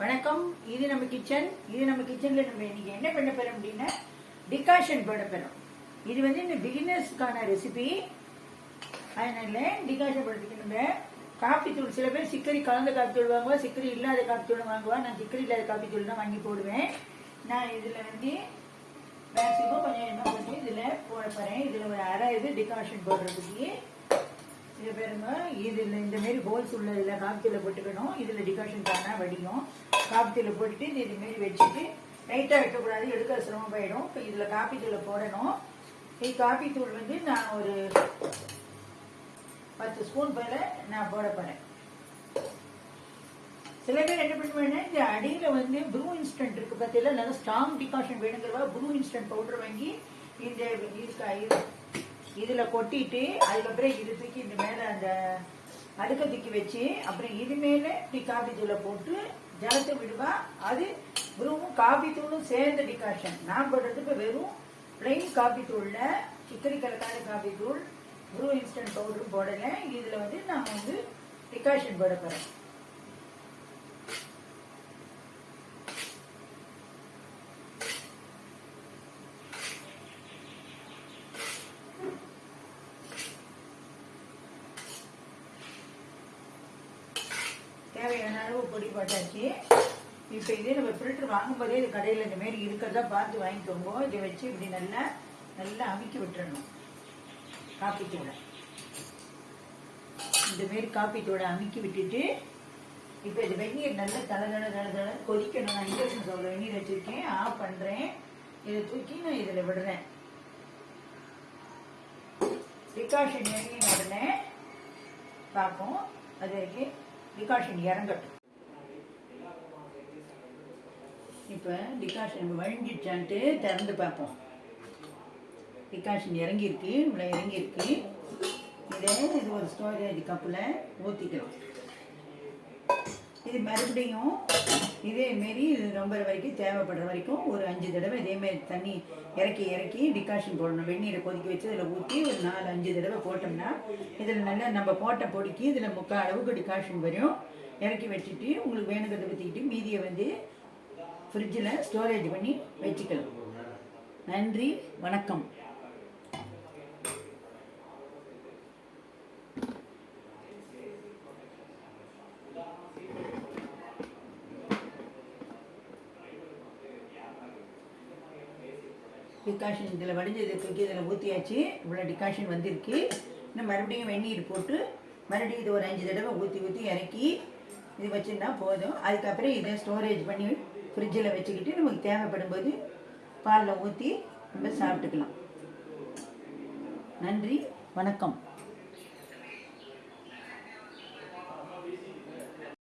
வணக்கம். இது நம்ம கிச்சன் இது நம்ம கிச்சன்ல நம்ம இன்னைக்கு என்ன பண்ண போறோம் அப்படின்னா டிகாஷன் போட போறோம். இது வந்து இந்த பிகினர்ஸ்க்கான ரெசிபி அதனால டிகாஷன் போடுறதுக்கு நம்ம காப்பி தூள் சில பேர் சிக்கரி கலந்த காப்பி தூள் வாங்குவா சிக்கரி இல்லாத காப்பி தூள் வாங்குவா. நான் சிக்கரி இல்லாத காப்பி தூள் தான் வாங்கி போடுவேன். நான் இதுல வந்து மேக்ஸிமம் கொஞ்சம் என்ன பண்ணி இதுல போட போறேன். இதுல ஒரு அரை இது டிகாஷன் போடுறதுக்கு. இது பாருங்க இதுல இந்த மாதிரி ஹோல்ஸ் உள்ள இதுல காப்பித்தூளை போட்டுக்கணும். இதுல டிகாஷன் தானா வடியும். காப்பித்தூளை போட்டுட்டு இது இது வச்சுட்டு லைட்டா வைக்கக்கூடாது எடுக்க சிரமம் போயிடும். இப்போ இதுல காப்பித்தூளை போடணும். இது காப்பித்தூள் வந்து நான் ஒரு பத்து ஸ்பூன் போல நான் போட போறேன். சில பேர் என்ன பண்ணுவேன்னா இந்த அடியில வந்து ப்ரூ இன்ஸ்டன்ட் இருக்கு பார்த்தீங்களா நல்லா ஸ்ட்ராங் டிகாஷன் வேணுங்கிறவா ப்ரூ இன்ஸ்டன்ட் பவுடர் வாங்கி இந்த இதுக்கு இது- இதுல கொட்டிட்டு அதுக்கப்புறம் இது தூக்கி இந்த மேல அந்த அடுக்க தூக்கி வச்சு அப்புறம் இது மேல இப்படி காபி தூளை போட்டு ஜலத்தை விடுவா. அது ப்ரூவும் காபி தூளும் சேர்ந்த டிகாஷன் நான் போடுறது வெறும் பிளைன் காபி தூள்ல சிக்கரி கலக்காத காபி தூள் ப்ரூ இன்ஸ்டன்ட் பவுடரும் போடல. இதுல வந்து நான் வந்து டிகாஷன் போட போறேன். பொடி போட்டாச்சு இப்போ இதே நம்ம ஃபில்டர் வாங்கும்போதே இது கடையில் இந்த மாதிரி இருக்கிறதா பார்த்து வாங்கிக்கோங்க. இதை வச்சு இப்படி நல்லா நல்லா அமுக்கி விட்டுறணும். காப்பி தூளை. இந்த மாரி காப்பி தூளை அமுக்கி விட்டுட்டு இப்போ இது வெந்நீர் நல்லா தலை தலை தலை தலை கொதிக்கணும். நான் இன்ஜெக்ஷன் ஸ்டவ்ல வெந்நீர் வச்சிருக்கேன். ஆஃப் பண்ணுறேன் இதை தூக்கி நான் இதில் விடுறேன். டிகாஷன் இறங்கின உடனே பார்ப்போம். அது வரைக்கும் டிகாஷன் இறங்கட்டும். இப்போ டிகாஷன் வழிஞ்சிச்சான்ட்டு திறந்து பார்ப்போம். டிகாஷன் இறங்கியிருக்கு இவ்வளோ இறங்கியிருக்கு. இதே இது ஒரு ஸ்டோரேஜ் கப்பில் ஊற்றிக்கலாம் இது மறுபடியும் இதே மாரி இது ரொம்ப வரைக்கும் தேவைப்படுற வரைக்கும் ஒரு அஞ்சு தடவை இதேமாரி தண்ணி இறக்கி இறக்கி டிகாஷன் போடணும். வெந்நீரை கொதிக்க வச்சு இதில் ஊற்றி ஒரு நாலு அஞ்சு தடவை போட்டோம்னா இதில் நல்லா நம்ம போட்ட பொடிக்கு இதில் முக்கால் அளவுக்கு டிகாஷன் வரும். இறக்கி வச்சுட்டு உங்களுக்கு வேணுங்கிறத ஊற்றிக்கிட்டு மீதியை வந்து ஃப்ரிட்ஜில் ஸ்டோரேஜ் பண்ணி வச்சுக்கலாம் நன்றி வணக்கம். டிகாஷன் இதில் வடிஞ்சது தூக்கி இதில் ஊற்றியாச்சு இவ்வளோ டிகாஷன் வந்திருக்கு. இன்னும் மறுபடியும் வெந்நீர் போட்டு மறுபடியும் இது ஒரு அஞ்சு தடவை ஊற்றி ஊற்றி இறக்கி இது வச்சுருந்தா போதும். அதுக்கப்புறம் இதை ஸ்டோரேஜ் பண்ணி ஃப்ரிட்ஜில் வச்சுக்கிட்டு நமக்கு தேவைப்படும் போது பாலில் ஊற்றி நம்ம சாப்பிட்டுக்கலாம். நன்றி வணக்கம்.